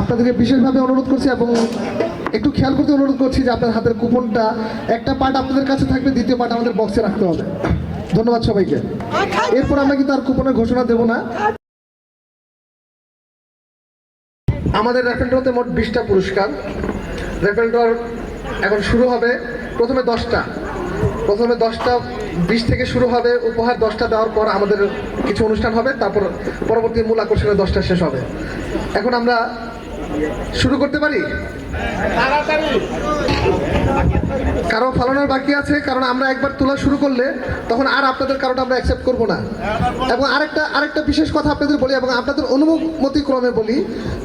আপনাদেরকে বিশেষভাবে অনুরোধ করছি এবং একটু খেয়াল করতে অনুরোধ করছি যে আপনার হাতের কুপনটা একটা পার্ট আপনাদের কাছে থাকবে, দ্বিতীয় পার্ট আমাদের বক্সে রাখতে হবে। ধন্যবাদ সবাইকে। এরপর আমরা কিন্তু আর কুপনের ঘোষণা দেব না। আমাদের র্যাফেল ড্রতে মোট বিশটা পুরস্কার। র্যাফেল ড্রর এখন শুরু হবে প্রথমে দশটা। প্রথমে দশটা, বিশ থেকে শুরু হবে, উপহার দশটা দেওয়ার পর আমাদের কিছু অনুষ্ঠান হবে, তারপর পরবর্তী মূল আকর্ষণে দশটা শেষ হবে। এখন আমরা শুরু করতে পারি? কারও ফালানোর বাকি আছে? কারণ আমরা একবার তোলা শুরু করলে তখন আর আপনাদের কারোটা আমরা অ্যাকসেপ্ট করব না। এবং আরেকটা আরেকটা বিশেষ কথা আপনাদের বলি এবং আপনাদের অনুমতি ক্রমে বলি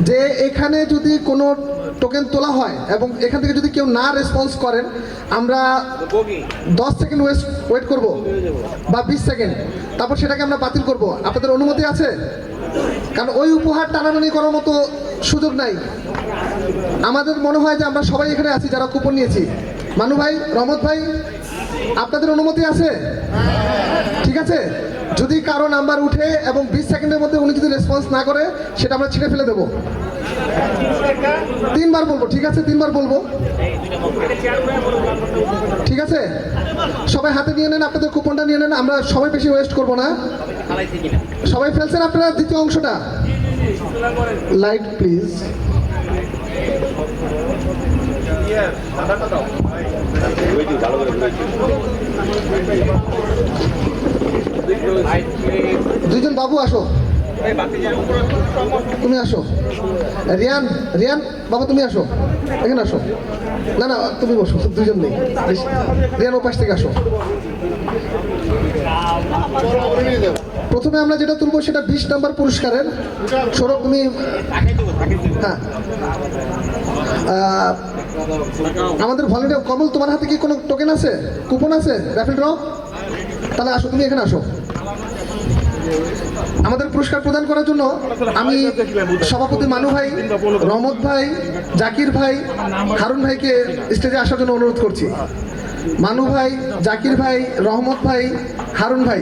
যে এখানে যদি কোনো টোকেন তোলা হয় এবং এখান থেকে যদি কেউ না রেসপন্স করেন আমরা দশ সেকেন্ড ওয়েস্ট ওয়েট করব বা বিশ সেকেন্ড তারপর সেটাকে আমরা বাতিল করব। আপনাদের অনুমতি আছে? কারণ ওই উপহার টানাটানি করার মতো সুযোগ নাই। আমাদের মনে হয় যে আমরা সবাই এখানে আছি, যারা কুপন নিয়েছি। মানু ভাই রহমত ভাই, আপনাদের অনুমতি আছে? ঠিক আছে? যদি কারও নাম্বার উঠে এবং বিশ সেকেন্ডের মধ্যে উনি যদি রেসপন্স না করে, সেটা আমরা ছিঁড়ে ফেলে দেবো। তিনবার বলব, ঠিক আছে? তিনবার বলব। ঠিক আছে? সবাই হাতে নিয়ে নেন, আপনাদের কুপনটা নিয়ে নেন, আমরা সবাই বেশি ওয়েস্ট করব না। সবাই ফেলছেন আপনারা দ্বিতীয় অংশটা? লাইট প্লিজ দুইজন বাবু, আসো। তুমি আসো। রিয়ান রিয়ান, বাবা, তুমি আসো। এখানে আসো। না না, তুমি বসো দুজন নেই। রিয়ান রিয়ান, ওপাশ থেকে আসো। প্রথমে আমরা যেটা তুলবো সেটা বিশ নাম্বার পুরস্কারের সৌরভ তুমি হ্যাঁ। আমাদের ভলেন্টিয়ার কমল, তোমার হাতে কি কোনো টোকেন আছে? কুপন আছে? র্যাফেল ড্র তাহলে আসো, তুমি এখানে আসো। আমাদের পুরস্কার প্রদান করার জন্য আমি সভাপতি মানু ভাই রহমত ভাই, জাকির ভাই, হারুন ভাইকে স্টেজে আসার জন্য অনুরোধ করছি। মানু ভাই, জাকির ভাই, রহমত ভাই, হারুন ভাই।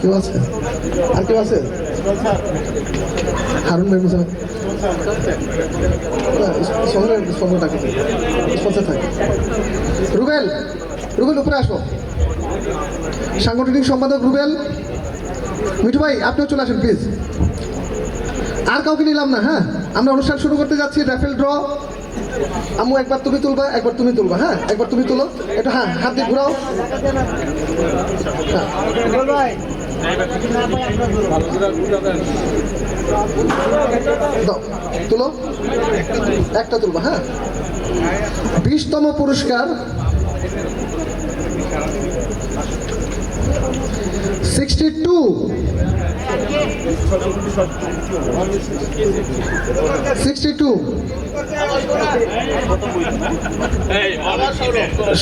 কেউ আছে? আর কেউ আছে? হারুন ভাই বুঝে শহরের স্পন্সর থাকে। স্পন্সর থাকে। রুবেল রুবেল, উপরে আসো। সাংগঠনিক সম্পাদক রুবেল। মিঠু ভাই, আপনিও চলে আসেন প্লিজ আর কাউকে নিলাম না হ্যাঁ? আমরা অনুষ্ঠান শুরু করতে যাচ্ছি র্যাফেল ড্র আম্মু, একবার তুমি তুলবা, একবার তুমি তুলবা হ্যাঁ? একবার তুমি তুলো। এটা হ্যাঁ হাত দিয়ে ঘুরাও। হ্যাঁ। তুলো। একটা তুলবা হ্যাঁ? বিশতম পুরস্কার sixty two sixty two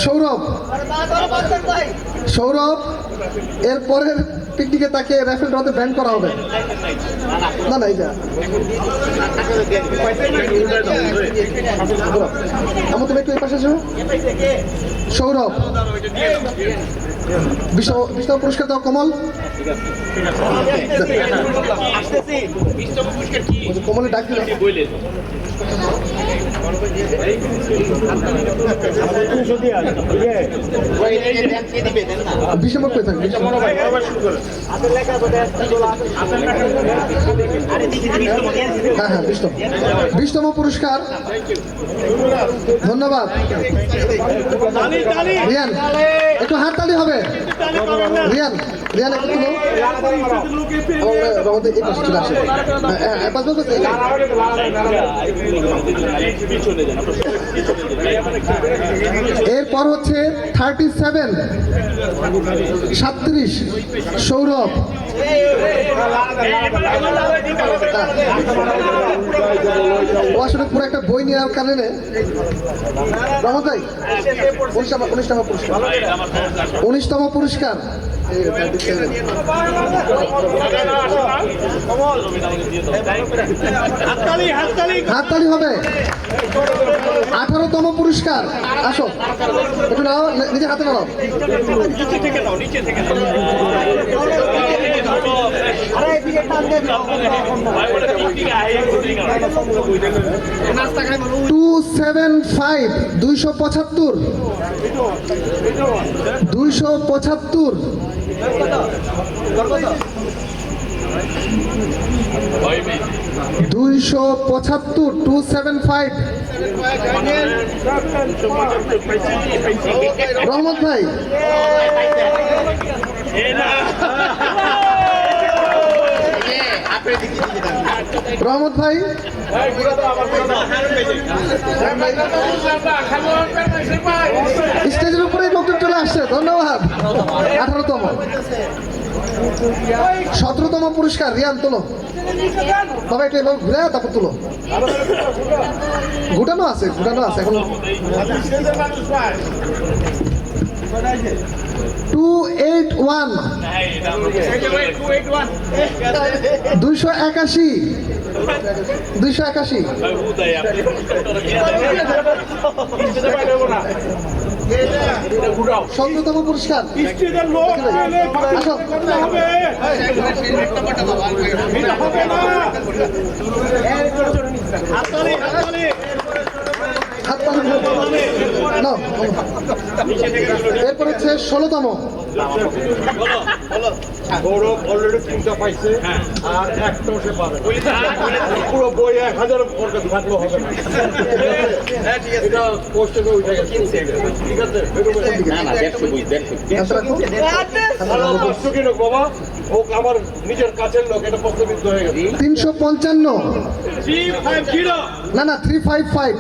Sourav. Sourav. এর পরের পিকনিকে তাকে র্যাফেল ড্রতে ব্যান করা হবে। না না এইটা আমার তুমি একটু এই পাশে সৌরভ। বিশ্ব পুরস্কার দাও কমল। কমলে ডাক দিল বিশ নম্বর পেয়ে থাকবে হ্যাঁ হ্যাঁ বিশতম বিশতম পুরস্কার। ধন্যবাদ। রিয়ান একটু হাত তালি হবে রিয়ান হ্যাঁ, হ্যাঁ। এরপর হচ্ছে থার্টি সেভেন সাত্রিশ সৌরভ একটা বই নেওয়ার কারণে উনিশতম পুরস্কার। উনিশতম পুরস্কার। এই 37 হাততালি হবে। আঠারোতম পুরস্কার। আসো। একটু নাও নিজে হাতে নাও। টু সেভেন ফাইভ, দুইশো পঁচাত্তর। দুইশো পঁচাত্তর। দুইশো পঁচাত্তর টু সেভেন ফাইভ রহমত ভাই। রহমত ভাই। স্টেজের উপরে চলে আসছে, ধন্যবাদ। আঠারোতম। সতেরোতম পুরস্কার রিয়ান তোলো। তবে এটা এবার ঘুরে তারপর তুলো। ঘুটানো আছে ঘুটানো আছে, এখন। Two eight one. দুইশো একাশি। দুইশো একাশি। সতেরোতম পুরস্কার। এরপর হচ্ছে ষোলোতম। গৌরব অলরেডি তিনটা পাইছে আর একটাও সে পাবে পুরো বই এক হাজার ওর কাছে থাকলেও হবে না এটা পোস্টে উঠে গেছে ঠিক আছে পাঁচশো কিলো বাবা ও আমার নিজের কাছের লোক এটা প্রশ্নবিদ্ধ হয়ে গেছে তিনশো পঞ্চান্ন না না থ্রি ফাইভ ফাইভ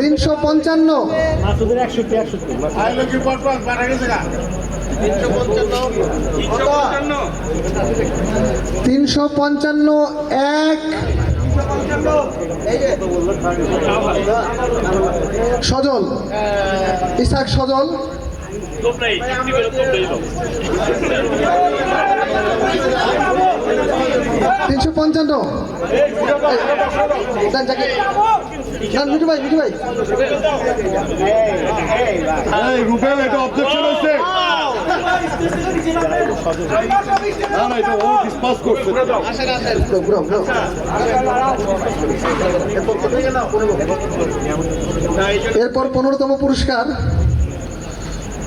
তিনশো পঞ্চান্ন। তিনশো পঞ্চান্ন। এক। সজল। ইসাক সজল। তিনশো পঞ্চান্ন। মিঠু ভাই মিঠু ভাই। রুবেল এটা অবজেকশন হয়েছে। না না এটা ও ডিসপাস করছে। ঘুরাও, ঘুরাও, ঘুরাও। এরপর পনেরোতম পুরস্কার।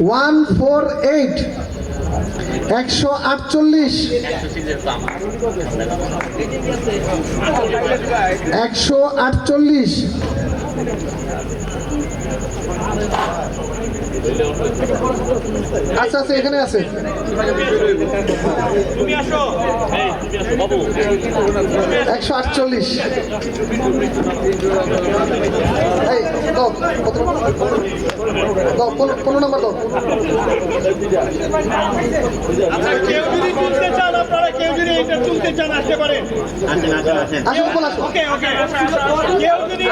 One four eight. একশো আটচল্লিশ। একশো আটচল্লিশ। আচ্ছা আচ্ছা এখানে আছে। একশো আটচল্লিশ। এই কত দাও পনেরো নম্বর দাও? কেউ যদি তুলতে চান আপনারা কেউ যদি এটা তুলতে চান আসতে পারেন। ওকে ওকে। কেউ যদি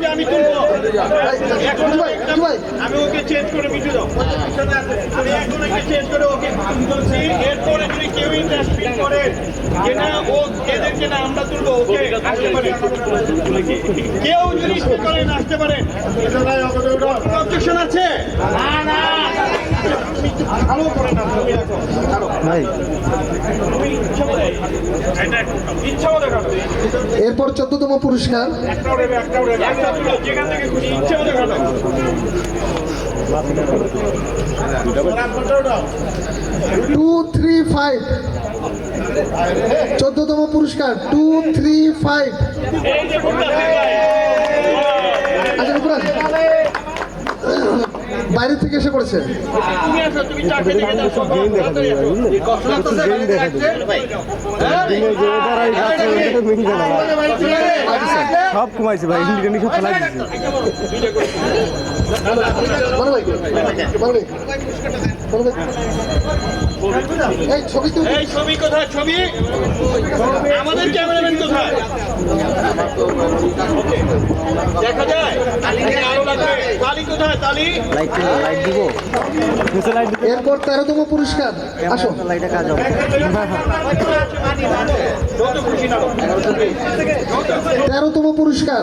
যে আমি তুলবো। এখন মিঠু ভাই মিঠু ভাই? আমি ওকে চেঞ্জ করে মিটু দাও। এখন ওকে চেঞ্জ করে ওকে এরপরে যদি কেউ ইন্টারেস্ট করে যে না ও এদেরকে না আমরা তুলবো ওকে আসতে পারে। কেউ যদি আসতে পারেন অবজেকশন আছে? না না এরপর চোদ্দতম পুরস্কার। Two three five. চোদ্দতম পুরস্কার টু থ্রি ফাইভ। আচ্ছা। বাইরে থেকে এসে করেছে সব কমাইছে ভাই ইন্ডিয়ানি সব খেলা বলো ভাই বলো ভাই বলো ভাই এই ছবি তুল এই ছবি কোথায় ছবি আমাদের ক্যামেরাম্যান কোথায় দেখা যায় তালি কোথায় তালি লাইট লাইট দিব নিচে লাইট দিতে এরপর তেরোতম পুরস্কার আসো লাইটে কাজ হবে তেরোতম পুরস্কার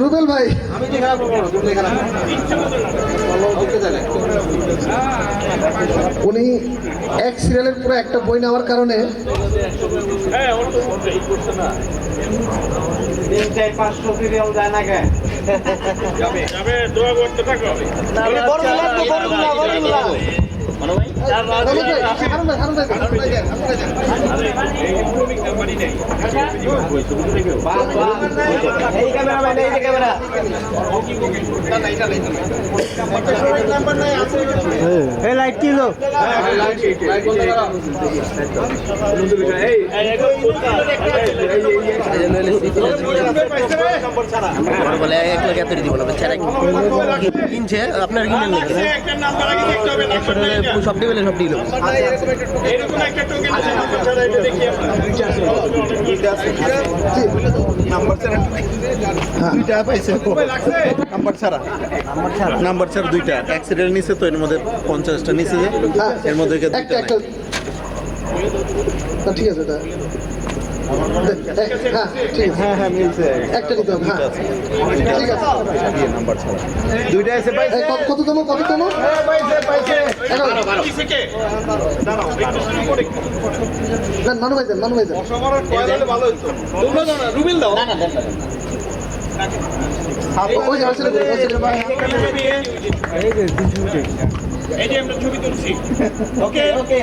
রুবেল ভাই। উনি এক সিরিয়ালের পুরো একটা বই নেওয়ার কারণে যাবে দোয়া এই লাইট কি হলো বলে এক লাখ এত দিব না বেচারা কিনছে আপনার। সব টেবিলে সব দিল এরকম একটা টোকেন আছে নাম্বার ছাড়া এটা দেখি আমরা দুইটা পাইছে। নাম্বার ছাড়া। নাম্বার ছাড়া দুইটা। অ্যাক্সিডেন্ট নিছে তো এর মধ্যে পঞ্চাশটা নিছে যে। হ্যাঁ, এর মধ্যে না, ঠিক আছে হ্যাঁ হ্যাঁ হ্যাঁ মিলছে। একটা নিতে হবে হ্যাঁ। ঠিক আছে। নাম্বার ছাড়া। দুইটা এসে পাইছে। কত- কততম কততম এগারো। কি? থেকে দাঁড়াও একটু শুরু করে না মানু ভাই দেন মানু ভাই দেন সবার কয়লা হলে ভালো হতো তোমরা দাও। না। এই যে আমরা ছবি তুলছি ওকে ওকে